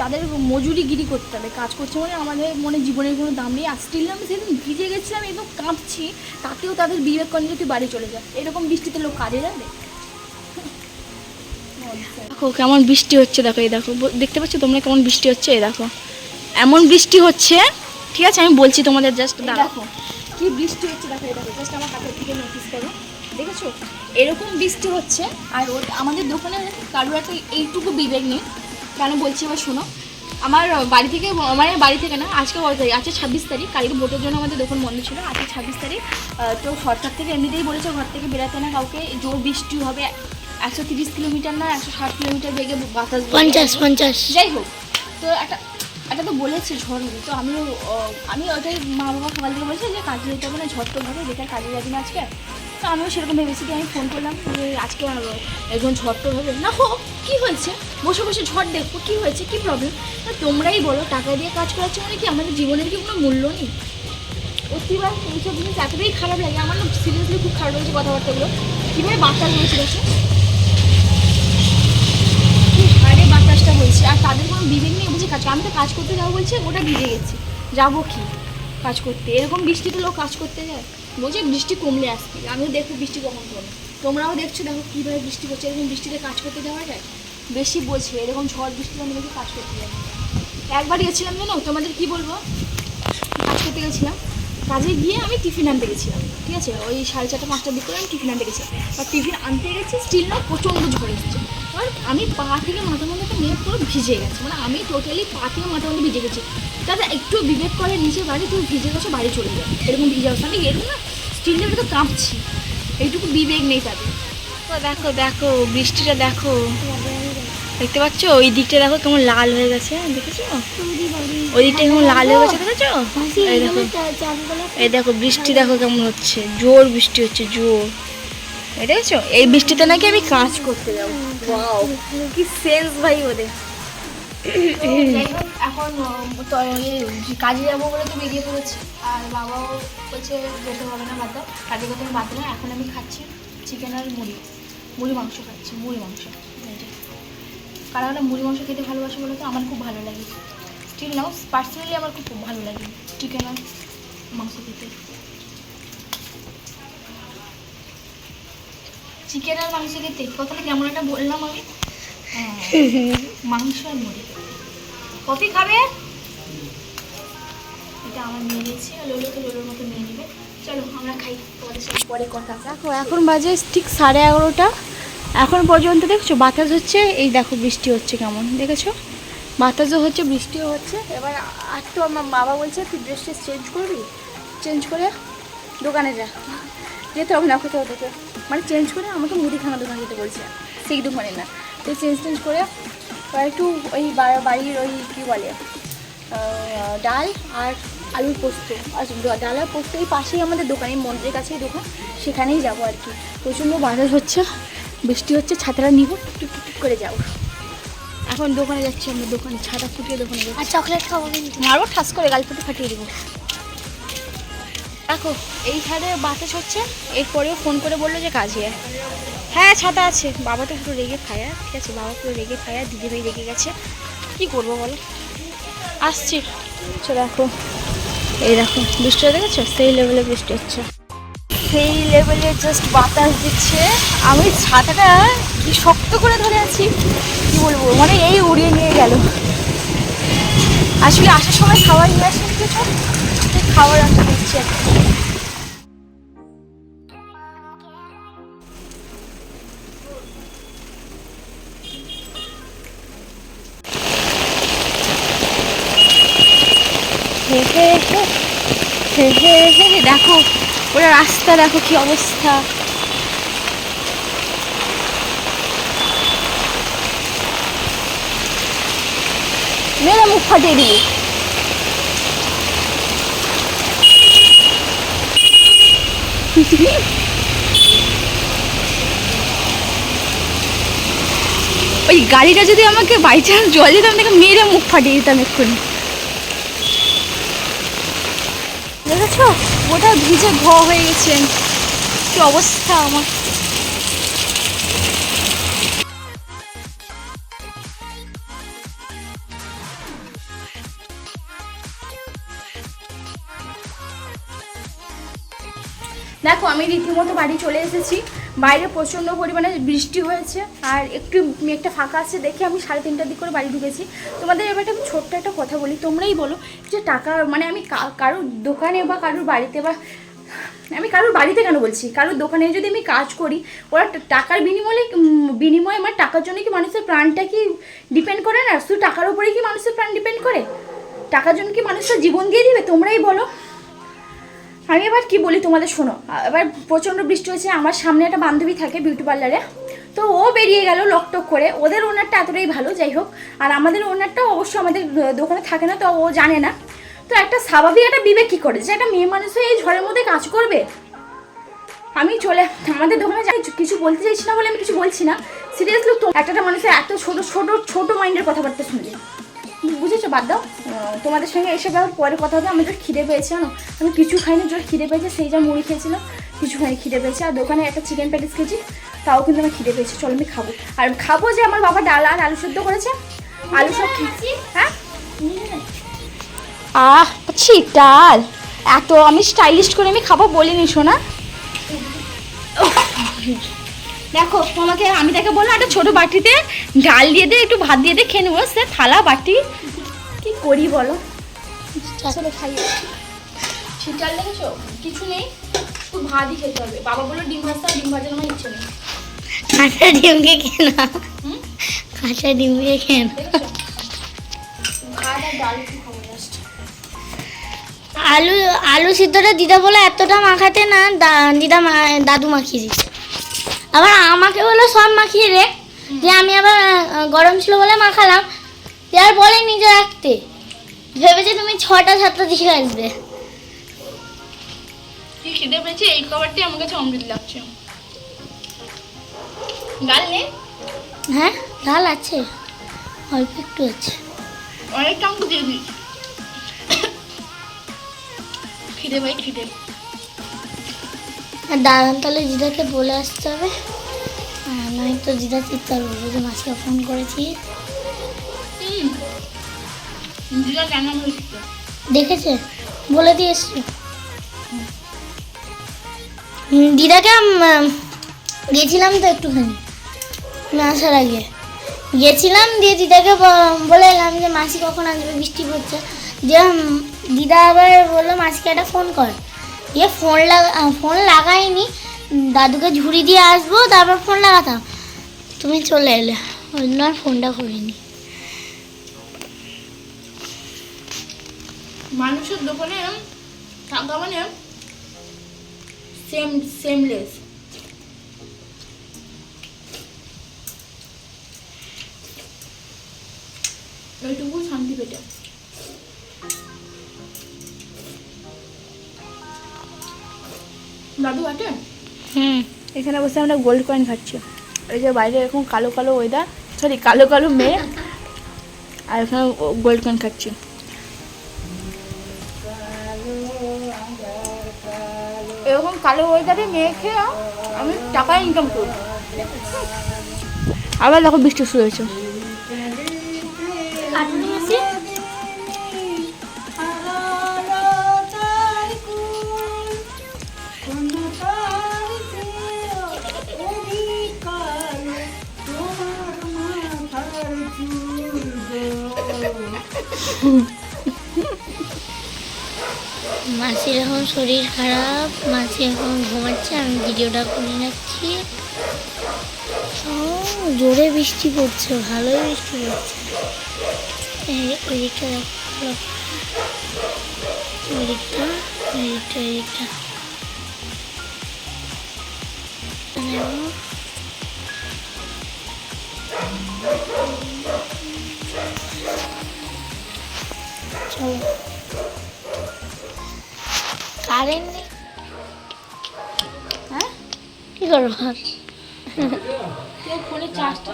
তাদের মজুরি গিরি করতে হবে কাজ করছে মানে আমাদের মনে জীবনের কোনো দাম নেই। আর স্টিল আমি সেদিন ভিজে গেছিলাম একদম কাঁপছি তাতেও তাদের বিবেক করে যদি বাড়ি চলে যায় এরকম বৃষ্টিতে লোক কাজে যাবে? দেখো কেমন বৃষ্টি হচ্ছে দেখো এই দেখো দেখতে পাচ্ছ তোমরা কেমন বৃষ্টি হচ্ছে এই দেখো। এমন বৃষ্টি হচ্ছে ঠিক আছে আমি বলছি তোমাদের জাস্ট দেখো কি বৃষ্টি হচ্ছে দেখো এই দেখো জাস্ট আমার হাতের দিকে নোটিস করো দেখেছ? এরকম বৃষ্টি হচ্ছে আর আমাদের দোকানে কারোর একটা এইটুকু বিবেক নেই। কেন বলছি এবার শোনো? আমার বাড়ি থেকে মানে বাড়ি থেকে না আজকে কত তারিখ আজকে ছাব্বিশ তারিখ কালকে ভোটের জন্য আমাদের দোকান বন্ধ ছিল আজকে ছাব্বিশ তারিখ। তো সরকার থেকে এমনিতেই বলেছে ঘর থেকে বেরাতে না কাউকে জোর বৃষ্টি হবে একশো তিরিশ কিলোমিটার না একশো ষাট কিলোমিটার বেগে বাতাস পঞ্চাশ পঞ্চাশ। যাই হোক তো একটা একটা তো বলেছে ঝড় হবে তো আমিও আমি ওটাই মা বাবা সকাল থেকে বলছে যে কাজে যেতে হবে না ঝড় তো হবে বেকার কাজে যাবি না আজকে। তো আমিও সেরকম ভেবেছি কি আমি ফোন করলাম যে আজকে একজন ঝড় তো হবে। না হোক কী হয়েছে? বসে বসে ঝড় দেখব কি হয়েছে? কি প্রবলেম তোমরাই বলো, টাকা দিয়ে কাজ করাচ্ছে মানে কি আমাদের জীবনের কি কোনো মূল্য নেই? অতিবার এইসব জিনিস এতটাই খারাপ লাগে। আমার না সিরিয়াসলি খুব খারাপ লাগছে কথাবার্তাগুলো। কীভাবে বাতাস হয়েছিল সে? আরে বাতাসটা হয়েছে। আর তাদের কোনো বিবেক নেই, বুঝে কাজ আমি তো কাজ করতে যাব বলছে, ওটা ভিজে গেছি। যাব কি কাজ করতে? এরকম বৃষ্টিতে লোক কাজ করতে যায়? বলছে বৃষ্টি কমলে আসবে। আমিও দেখব বৃষ্টি কখন কমে। তোমরাও দেখছ, দেখো কীভাবে বৃষ্টি করছে এরকম বৃষ্টিতে কাজ করতে যাওয়া যায়? বেশি বোঝে এরকম ঝড় বৃষ্টিতে আমি দেখি কাজ করতে যাই একবার গেছিলাম জানো? তোমাদের কি বলব? কাজ করতে গেছিলাম। কাজে গিয়ে আমি টিফিন আনতে গেছিলাম, ঠিক আছে? ওই সাড়ে চারটা, পাঁচটার দিক করে আমি টিফিন আনতে গেছিলাম। আর টিফিন আনতে গেছি স্টিল না প্রচণ্ড ঝড় এসেছে। এবার আমি পা থেকে মাথা মধ্যে মেয়ে পুরো ভিজে গেছে। মানে আমি টোটালি পা থেকে মাথা মধ্যে ভিজে গেছি। দাদা, একটু বিবেক করে, নিচে বাড়ি, তুমি ভিজে গেছো, বাড়ি চলে যাও। এরকম ভিজে অবস্থা আমি এরকম না স্টিলের তো কাঁপছি। এইটুকু বিবেক নেই তাদের। দেখো দেখো, বৃষ্টিটা দেখো। দেখতে পাচ্ছ? ওই দিকটা দেখো কেমন লাল হয়ে গেছে, দেখেছ? ওই দিকটা কেমন লাল হয়ে গেছে, দেখেছ? এই দেখো এই দেখো, বৃষ্টি দেখো কেমন হচ্ছে। জোর বৃষ্টি হচ্ছে, জোর। দেখেছ? এই বৃষ্টিতে নাকি আমি কাজ করতে যাব। কি সেন্স ভাই ওদের। এখন তো কাজে যাব বলে তো বেরিয়ে পড়েছি। আর বাবাও বলছে যেতে হবে না বাদ দাও। কাজে কথা বাদ দিলাম এখন আমি খাচ্ছি চিকেন আর মুড়ি। মুড়ি মাংস খাচ্ছি, মুড়ি মাংস। কারণ আমরা মুড়ি মাংস খেতে ভালোবাসি বলে তো আমার খুব ভালো লাগে। ঠিক নাও পার্সোনালি আমার খুব ভালো লাগে চিকেন আর মাংস খেতে। চিকেন আর মাংস খেতে? কথাটা কেমন একটা বললাম আমি। হ্যাঁ মাংস আর মুড়ি। কফি খাবে? এটা আমার নিয়ে নিয়েছি লোলো তো লোলোর মতো নিয়ে নেবে। পরে কথা দেখো, এখন বাজে ঠিক সাড়ে এগারোটা। এখন পর্যন্ত দেখছ, বাতাস হচ্ছে, এই দেখো বৃষ্টি হচ্ছে কেমন, দেখেছ? বাতাসও হচ্ছে, বৃষ্টিও হচ্ছে। এবার আর তো আমার বাবা বলছে, তুই ড্রেস ট্রেস চেঞ্জ করবি? চেঞ্জ করে দোকানে যা। যেতে হবে না, কোথাও থেকে। মানে চেঞ্জ করে আমাকে মুদিখানা দোকান যেতে বলছে। সেই দোকানে না। তো চেঞ্জ টেঞ্জ করে একটু ওই বাড়ির ওই কী বলে ডাল আর আলুর পোস্ত। আর ডাল আর পোস্ত এই পাশেই আমাদের দোকান মন্দিরের কাছেই দোকান সেখানেই যাব আর কি। প্রচণ্ড বাতাস হচ্ছে বৃষ্টি হচ্ছে ছাতাটা নিব টুক টুক টুক করে যাব। এখন দোকানে যাচ্ছি আমরা দোকানে ছাতা ফুটিয়ে দোকানে আর চকলেট খাব কিন্তু। মারবো ঠাস করে গালপটি ফাটিয়ে দেবো। দেখো এই ছাদে বাতাস হচ্ছে এরপরেও ফোন করে বলল যে কাজে। হ্যাঁ ছাতা আছে। বাবা তো পুরো রেগে খায় আর, ঠিক আছে? বাবা পুরো রেগে খায় আর দিদি ভাই রেগে গেছে। কি করব বলো? আসছি। আচ্ছা দেখো এই দেখো বৃষ্টিটা দেখেছ সেই লেভেলে বৃষ্টি হচ্ছে। সেই লেভেলে জাস্ট বাতাস দিচ্ছে। আমি ছাতাটা কি শক্ত করে ধরে আছি? কি বলব? মানে এই উড়িয়ে নিয়ে গেল। আসলে আসার সময় খাবার নিয়ে আসেন কিছু? খাবার আমি দিচ্ছি দেখো, ওরা রাস্তা, দেখো কি অবস্থা। মেরে মুখ ফাটিয়ে দিবি। ওই গাড়িটা যদি আমাকে বাই চান্স জল দিত, আমি তাকে মেরে মুখ ফাটিয়ে দিতাম এক্ষুনি। ভিজে ঘ হয়ে গেছে। কি অবস্থা আমার? দেখো, আমি রীতিমতো বাড়ি চলে এসেছি। বাইরে প্রচণ্ড পরিমাণে বৃষ্টি হয়েছে। আর একটু মেঘটা ফাঁকা আছে দেখে আমি সাড়ে তিনটার দিক করে বাড়ি ঢুকেছি। তোমাদের এবার একটা ছোট্ট একটা কথা বলি। তোমরাই বলো যে টাকা মানে আমি কারোর দোকানে বা কারোর বাড়িতে বা আমি কারোর বাড়িতে কেন বলছি? কারোর দোকানে যদি আমি কাজ করি, ওরা টাকার বিনিময়ে বিনিময়ে আমার টাকার জন্য কি মানুষের প্রাণটা কি ডিপেন্ড করে না? শুধু টাকার উপরে কি মানুষের প্রাণ ডিপেন্ড করে? টাকার জন্য কি মানুষের জীবন দিয়ে দিবে? তোমরাই বলো। আমি এবার কি বলি তোমাদের শোনো। এবার প্রচণ্ড বৃষ্টি হয়েছে, আমার সামনে একটা বান্ধবী থাকে বিউটি পার্লারে তো ও বেরিয়ে গেল লকটক করে। ওদের ওনারটা এতটাই ভালো, যাই হোক। আর আমাদের ওনারটা অবশ্য আমাদের দোকানে থাকে না, তো ও জানে না। তো একটা স্বাভাবিক একটা বিবেক কী করে? যে একটা মেয়ে মানুষ হয়ে এই ঝড়ের মধ্যে কাজ করবে? আমি চলে আমাদের দোকানে কিছু বলতে চাইছি না বলে আমি কিছু বলছি না। সিরিয়াসলি তো একটা মানুষের এত ছোট ছোট ছোট মাইন্ডের কথাবার্তা শুনলে বুঝেছ? বাদ দাও। তোমাদের সঙ্গে এসে ব্যাপার পরে কথা হবে। আমি তো খিদে পেয়েছি, জানো? আমি কিছু খাইনি, জোর খিদে পেয়েছে, সেই যা মুড়ি খেয়েছিলাম, কিছু খাইনি, খিদে পেয়েছে। আর দোকানে একটা চিকেন প্যাটিস খেয়েছি, তাও কিন্তু আমার খিদে পেয়েছে। চলো, আমি খাব। আর খাব যে আমার বাবা ডাল আর আলু সেদ্ধ করেছে। আলু সব খেয়েছি হ্যাঁ? আহ ছি ডাল। এত আমি স্টাইলিশ করে আমি খাব বলিনি শোনা দেখো তোমাকে আমি তাকে বললাম একটা ছোটো বাটিতে ডাল দিয়ে দে একটু ভাত দিয়ে দে খেয়ে নেব। সে থালা বাটি। কি করি বলো? চলো খাই। ঠিক ডাল দেখেছ? কিছু নেই শুধু ভাতই খেতে হবে। বাবা বলল ডিম ভাজতে ডিম ভাজার আমার ইচ্ছে নেই। কাঁচা ডিমকে খেয়ে না হুম? কাঁচা ডিমকে খেয়ে না দেখেছ? ভাত আর ডাল আলু আলু সিদ্ধটা দিদা বলে এতটা মাখাতে না দিদা দাদু মাখিয়ে দিচ্ছে আবার আমাকে বলে সব মাখিয়ে রে যে আমি আবার গরম ছিল বলে মাখালাম। আর বলে নিজে রাখতে। ভেবেছে তুমি ছটা সাতটা দিকে আসবে। কি খিদে পেয়েছে এই খাবারটি আমার কাছে অমৃত লাগছে। ডাল নেই হ্যাঁ ডাল আছে। অল্প একটু আছে। অনেকটা দিয়ে দিস। খিদে ভাই খিদে। আর দাঁড়ান তাহলে দিদাকে বলে আসতে হবে। নয়তো দিদা চিৎকার বলব যে মাসিকে ফোন করেছি। হুম। দিদা কেন দেখেছে? বলে দিয়ে এসছি। দিদাকে গেছিলাম তো একটুখানি। আমি আসার আগে। গেছিলাম দিয়ে দিদাকে বলে এলাম যে মাসি কখন আসবে বৃষ্টি পড়ছে। দিয়ে দিদা আবার বলল, মাসিকে একটা ফোন কর। দিয়ে ফোন লাগা, ফোন লাগাইনি, দাদুকে ঝুড়ি দিয়ে আসব, তারপর ফোন লাগাতাম। তুমি চলে এলে, ওই জন্য আর ফোনটা করিনি। মানুষের দোকানে টাকা মানে সেম সেমলেস ওইটুকু শান্তি পেটে দাদু আটে হুম। এখানে বসে আমরা গোল্ড কয়েন খাচ্ছি। এই যে বাইরে এরকম কালো কালো ওয়েদার সরি কালো কালো মেয়ে আর এখানে গোল্ড কয়েন খাচ্ছি। এরকম কালো ওয়েদারে মেয়ে খেয়ে আমি টাকা ইনকাম করি। আবার দেখো বৃষ্টি শুরু হয়েছে। মাসির এখন শরীর খারাপ মাসি এখন ঘুমাচ্ছে আমি ভিডিওটা করে রাখছি ও, জোরে বৃষ্টি পড়ছে ভালোই বৃষ্টি পড়ছে। এই ওই দিকটা দেখো ওই দিকটা ওই দিকটা ওই দিকটা নেব। চলো। কারেন্ট নেই হ্যাঁ? কি করব? ফোনে চার্জটা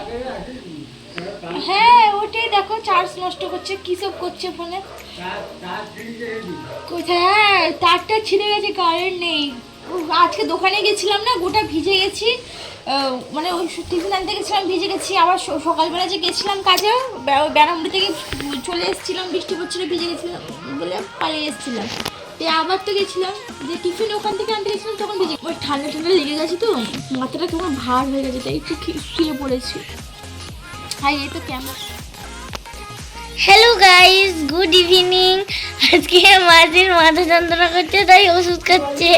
হ্যাঁ ওটাই দেখো, চার্জ নষ্ট করছে, কী সব করছে ফোনে? হ্যাঁ তারটা ছিঁড়ে গেছে, কারেন্ট নেই। আজকে দোকানে গেছিলাম না, গোটা ভিজে গেছি। মানে ওই টিফিন আনতে গেছিলাম, ভিজে গেছি। আবার সকালবেলা যে গেছিলাম কাজে ব্যারামুড়ি থেকে চলে এসেছিলাম, বৃষ্টি পড়ছিল, ভিজে গেছিলাম বলে পালিয়ে এসেছিলাম। তো আবার তো গেছিলাম। যে টিফিন ওখান থেকে আনতে গেছিলাম তখন বেজে ওই ঠান্ডা ঠান্ডা লেগে গেছে তো মাথাটা কেমন ভার হয়ে গেছে তাই একটু খি- শুয়ে পড়েছি। হ্যাঁ এই তো কেমন হ্যালো গাইস গুড ইভিনিং আজকে মাঝির মাথা যন্ত্রণা করছে তাই ওষুধ খাচ্ছে।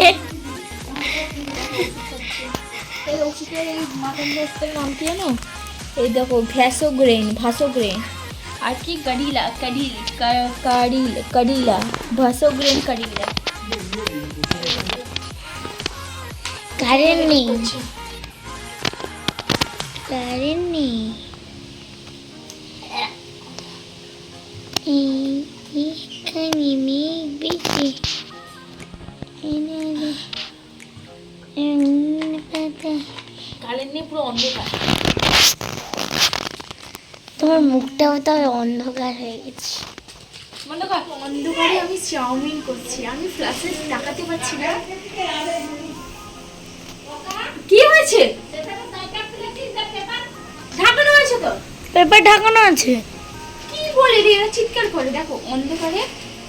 এই ওষুধের এই মাটন ওষুধের নাম কি জানো? এই দেখো ভ্যাসোগ্রেন ভাসোগ্রেন। আর কি কাডিলা কাডিল কা- কাডিল কাডিলা ভাসোগ্রেন কাডিলা কারেন্ট নেই কারেন্ট নেই এই- এইখানে মেঘ বেশি এনারে এমন পাতা। কারেন্ট নেই তোমার মুখটাও তো অন্ধকার হয়ে গেছে। অন্ধকার অন্ধকারে আমি চাউমিন করছি। আমি ফ্ল্যাশে টাকাতে পারছি না। কি হয়েছে? ঢাকানো আছে তো? পেপার ঢাকানো আছে। কি বলে রে চিৎকার করে। দেখো অন্ধকারে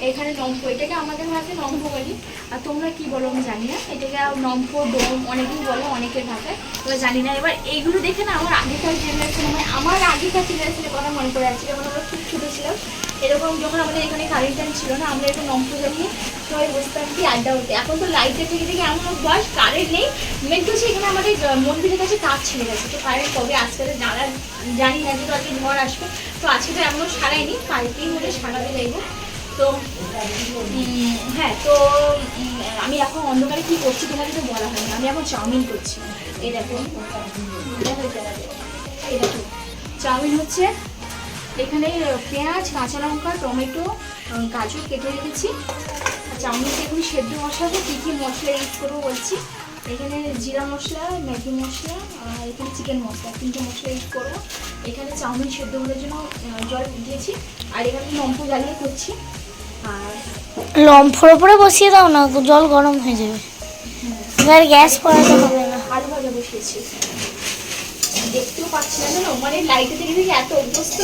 এখানে নম্ফ এটাকে আমাদের ভাষায় নম্ফ বলি। আর তোমরা কি বলো আমি জানি না। এটাকে নম্ফ ডোম অনেকেই বলে, অনেকের ভাষায়। এবার জানি না। এবার এইগুলো দেখে না, আমার আগেকার জেনারেশন মানে আমার আগেকার জেনারেশনের কথা মনে পড়ে আছে, যখন আমরা খুব ছোটো ছিলাম, এরকম যখন আমাদের এখানে কারেন্ট টাইম ছিল না, আমরা এরকম নম্ফ জ্বালিয়ে সবাই বসতাম কি আড্ডা হতে। এখন তো লাইটের থেকে থেকে এমন অভ্যাস কারেন্ট নেই। মেন হচ্ছে এখানে আমাদের মন্দিরের কাছে তার ছেড়ে গেছে। তো কারেন্ট কবে আজকে হবে জানা জানি না যে তো আজকে ঝড় আসবে। তো আজকে তো এমন সারাইনি কালকেই হলে সারাতে লাগবে তো হ্যাঁ তো আমি এখন অন্ধকারে কি করছি তোমাকে তো বলা হয়নি। আমি এখন চাউমিন করছি। এই দেখো এই দেখো। চাউমিন হচ্ছে এখানে পেঁয়াজ, কাঁচা লঙ্কা, টমেটো গাজর কেটে রেখেছি। আর চাউমিনটা এগুলি সেদ্ধ মশলাতে কী কী মশলা ইউজ করব বলছি। এখানে জিরা মশলা, ম্যাগি মশলা, আর এখানে চিকেন মশলা। তিনটে মশলা ইউজ করব। এখানে চাউমিন সেদ্ধ করার জন্য জল দিয়েছি। আর এখানে লম্প জ্বালিয়ে করছি। আর লম্ফর ওপরে বসিয়ে দাও না জল গরম হয়ে যাবে। এবার গ্যাস পড়াতে হবে না। আলু ভাজা বসিয়েছি। দেখতেও পাচ্ছি না জানো? মানে লাইটে থেকে দেখে এত অভ্যস্ত।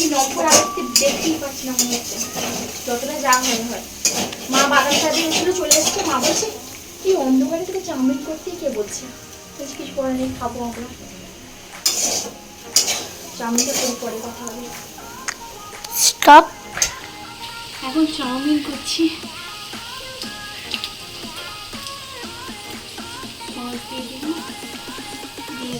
এই নম্বর আগে দেখতেই পাচ্ছি না মনে হচ্ছে। যতটা যা মনে হয়। মা বাগান সাজিয়ে গেছিল চলে এসছে। মা বলছে কি অন্ধকারে থেকে চাউমিন করতেই কে বলছে? বলছি কিছু করে নেই খাব আমরা। চাউমিনটা করে পরে কথা হবে। স্টপ। এখন চাউমিন করছি। দিয়ে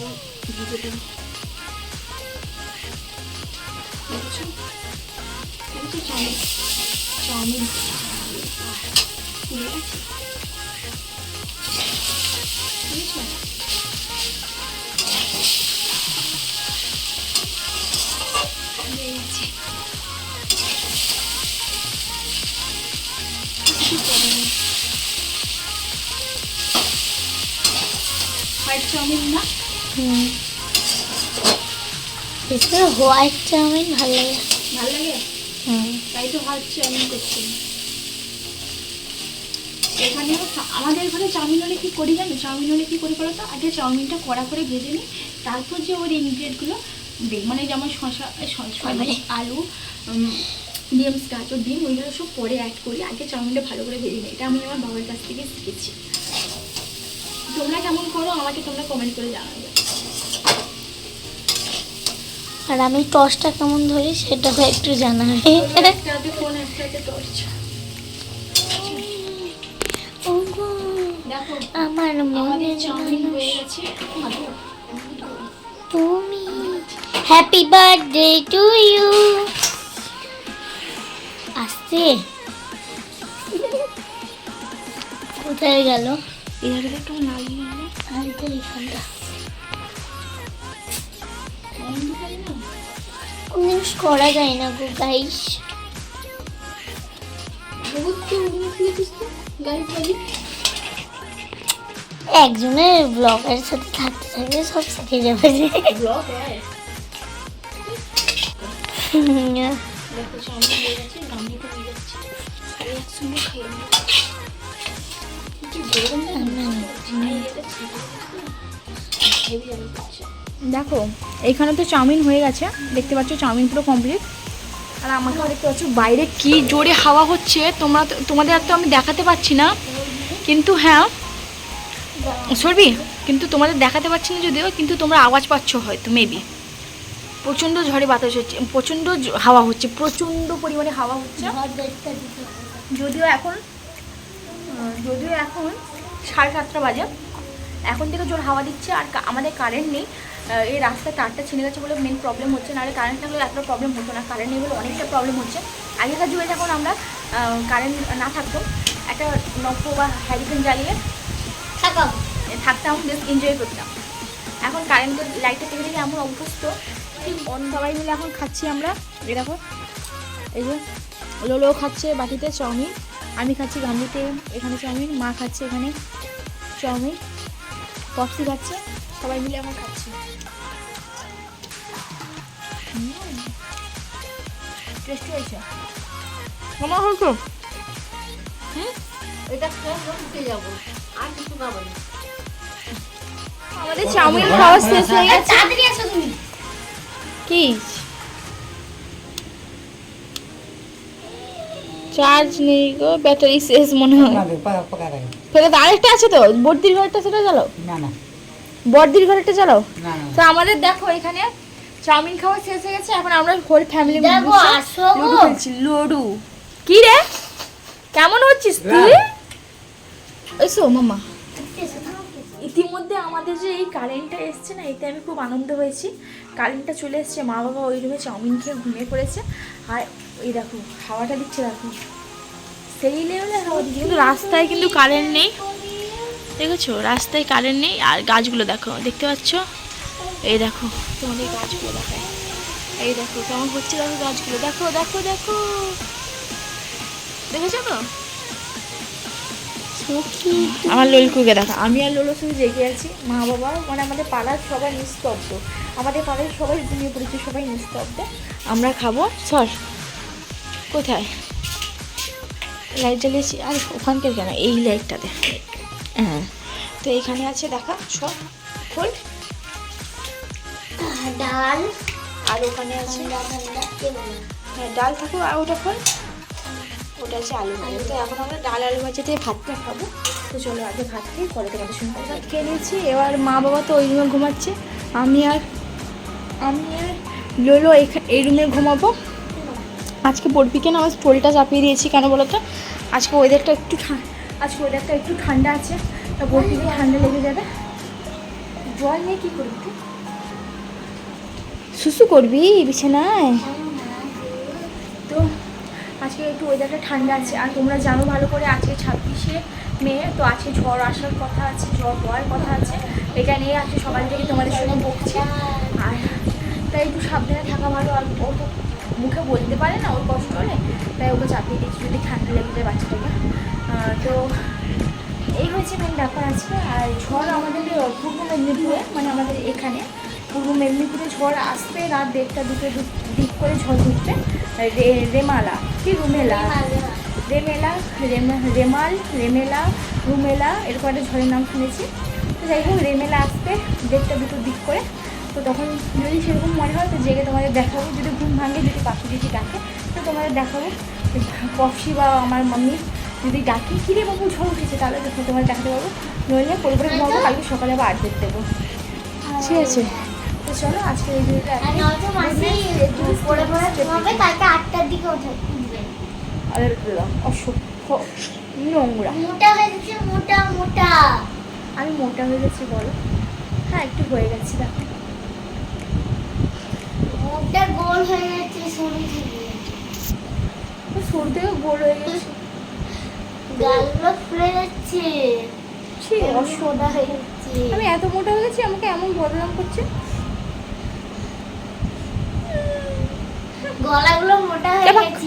চাউমিন না? হুম। ভিতরে হোয়াইট চাউমিন ভালো লাগে। ভালো লাগে? হুম। তাই তো হোয়াইট চাউমিন করছি। এখানে আমাদের ঘরে চাউমিন হলে কি করি জানো? চাউমিন হলে কি করি বলো তো? আগে চাউমিনটা কড়া করে ভেজে নিই। তারপর যে ওর ইনগ্রিডিয়েন্টগুলো দিই। মানে যেমন শশা মানে? আলু বিনস গাজর ডিম ওইগুলো সব পরে অ্যাড করি। আগে চাউমিনটা ভালো করে ভেজে নিই। এটা আমি আমার বাবার কাছ থেকে শিখেছি। তোমরা কেমন করো আমাকে তোমরা কমেন্ট করে জানাবে। আর আমি টসটা কেমন ধরি সেটাও একটু জানাবে। আমার মনে তুমি হ্যাপি বার্থডে টু ইউ আসছে। কোথায় গেল? এর একটু লাগিয়ে নিলে আর অন্ধকারে না কোন জিনিস করা যায় না গো গাইস একজনের ব্লগের সাথে থাকতে থাকতে সব শিখে যাবে ব্লগ হয়। দেখো হয়ে গেছে নামিয়ে তো হয়ে যাচ্ছে একসঙ্গে খেয়ে দেখো এখানে তো চাউমিন হয়ে গেছে। দেখতে পাচ্ছ চাউমিন পুরো কমপ্লিট আর আমাকে দেখতে পাচ্ছ বাইরে কি জোরে হাওয়া হচ্ছে। তোমরা তোমাদের আর তো আমি দেখাতে পাচ্ছি না। কিন্তু হ্যাঁ সরবি, কিন্তু তোমাদের দেখাতে পাচ্ছি না যদিও, কিন্তু তোমরা আওয়াজ পাচ্ছ হয়তো মেবি প্রচণ্ড ঝড়ে বাতাস হচ্ছে, প্রচণ্ড হাওয়া হচ্ছে, প্রচণ্ড পরিমাণে হাওয়া হচ্ছে। যদিও এখন যদিও এখন সাড়ে সাতটা বাজে। এখন থেকে জোর হাওয়া দিচ্ছে আর আমাদের কারেন্ট নেই। এই রাস্তায় তারটা ছিঁড়ে গেছে বলে মেন প্রবলেম হচ্ছে। না নাহলে কারেন্ট থাকলে এতটা প্রবলেম হতো না। কারেন্ট নেই বলে অনেকটা প্রবলেম হচ্ছে। আগেকার যুগে যখন আমরা কারেন্ট না থাকতো একটা নব্য বা হ্যারিকেন জ্বালিয়ে থাকো এ, থাকতাম বেশ এনজয় করতাম। এখন কারেন্টের লাইটটা থেকে থেকে এমন অভ্যস্ত। অন সবাই মিলে এখন খাচ্ছি আমরা। দেখো এই যে লোলো খাচ্ছে বাটিতে চাউমিন। আমি খাচ্ছি গামলিতে এখানে চাউমিন মা খাচ্ছে এখানে চাউমিন পপসি খাচ্ছে সবাই মিলে এখন খাচ্ছি। টেস্টি হয়েছে। কেমন হয়েছে হুম এটা খেয়ে যাব আর কিছু খাব না। আমাদের চাউমিন খাওয়া শেষ হয়ে গেছে। কি? চার্জ নেই গো ব্যাটারি শেষ মনে হয়। ফেলে আরেকটা আছে তো বর্দির ঘরটা সেটা চালাও। না না। বর্দির ঘরটা চালাও। না না তো আমাদের দেখো এখানে চাউমিন খাওয়া শেষ হয়ে গেছে এখন আমরা হোল ফ্যামিলি দেখো, আসো গো। লুডু খেলছি লুডু। কি রে? কেমন হচ্ছিস তুই? এসো মামা। ইতিমধ্যে আমাদের যে এই কারেন্টটা এসছে না, এতে আমি খুব আনন্দ হয়েছি। কারেন্টটা চলে এসছে, মা বাবা ওই রুমে চাউমিন খেয়ে ঘুমিয়ে পড়েছে। আর এই দেখো, হাওয়াটা দিচ্ছে দেখো। সেই লেভেলে হাওয়া দিচ্ছে। কিন্তু রাস্তায় কিন্তু কারেন্ট নেই। দেখেছ? রাস্তায় কারেন্ট নেই। আর গাছগুলো দেখো, দেখতে পাচ্ছ? এই দেখো, তোমাদের গাছগুলো দেখায়। এই দেখো, কেমন হচ্ছে দেখো গাছগুলো। দেখো দেখো দেখো। দেখেছ তো? আমার ললিকুকে দেখা। আমি আর লোলো শুধু জেগে আছি। মা বাবা মানে আমাদের পাড়ার সবাই নিস্তব্ধ। আমাদের পাড়ার সবাই ঘুমিয়ে পড়েছে সবাই নিস্তব্ধ। আমরা খাব সর কোথায়? লাইট জ্বালিয়েছি। আর ওখানকার কেন? এই লাইটটাতে হ্যাঁ। তো এখানে আছে দেখা। সব খোল। ডাল। আর ওখানে আছে হ্যাঁ ডাল থাকুক আর ওটা খোল। ওটা আছে আলু ভাজা তো এখন আমরা ডাল আলু ভাজা দিয়ে ভাতটা খাব তো চলো আগে ভাত খেয়ে পরে তোমাদের সঙ্গে ভাত খেয়ে নিয়েছি এবার মা বাবা তো ওই রুমে ঘুমাচ্ছে। আমি আর আমি আর লোলো এই রুমে ঘুমাবো। আজকে বরফিকে না আমার স্টোলটা চাপিয়ে দিয়েছি কেন বলো তো? আজকে ওয়েদারটা একটু আজকে ওয়েদারটা একটু ঠান্ডা আছে তা বরফিকে ঠান্ডা লেগে যাবে। জল নিয়ে কী করবি তুই? সুসু করবি বিছানায়? তো আজকে একটু ওয়েদারটা ঠান্ডা আছে। আর তোমরা জানো ভালো করে আজকে ছাব্বিশে মে, তো আজকে ঝড় আসার কথা আছে, ঝড় হওয়ার কথা আছে। এটা নিয়ে আজকে সকাল থেকে তোমাদের সঙ্গে বকছি। আর তাই একটু সাবধানে থাকা ভালো। আর ও তো মুখে বলতে পারে না, ওর কষ্ট হলে। তাই ওকে চাপিয়ে দিচ্ছি যদি ঠান্ডা লেগে যায় বাচ্চাটাকে। তো এই হয়েছে মেন ব্যাপার আছে আর ঝড় আমাদের পূর্ব মেদিনীপুরে মানে আমাদের এখানে। পূর্ব মেদিনীপুরে ঝড় আসবে রাত দেড়টা দুটো দিক করে ঝড় ঢুকবে রে রেমালা কি রুমেলা? রেমেলা রেমা- রেমাল রেমেলা রুমেলা এরকম একটা ঝড়ের নাম শুনেছি। তো যাই হোক রেমেলা আসবে দেড়টা দুটো দিক করে। তো তখন যদি সেরকম মনে হয় তো জেগে তোমাদের দেখাবো। যদি ঘুম ভাঙে যদি পাখি যদি ডাকে তো তোমাদের দেখাবো। পপসি বা আমার মাম্মি যদি ডাকি কিরে বাবু ঝড় উঠেছে? তাহলে দেখো তোমার দেখাতে পারব। নইলে পরে পরে ঘুমাবো কালকে সকালে আবার আড্ডেট দেবো। ঠিক আছে। তো চলো আজকে এই ভিডিওটা আটটার দিকে অসভ্য নোংরা। মোটা হয়ে গেছে মোটা মোটা। আমি মোটা হয়ে গেছি বলো। হ্যাঁ একটু হয়ে গেছি দেখো মুখটা গোল হয়ে যাচ্ছে সরু থেকে। সরু থেকে গোল হয়ে গেছে। গালগুলো ফুলে যাচ্ছে। হয়ে যাচ্ছে। আমি এত মোটা হয়ে গেছি আমাকে এমন বদনাম করছে? গলাগুলো মোটা হয়ে গেছে।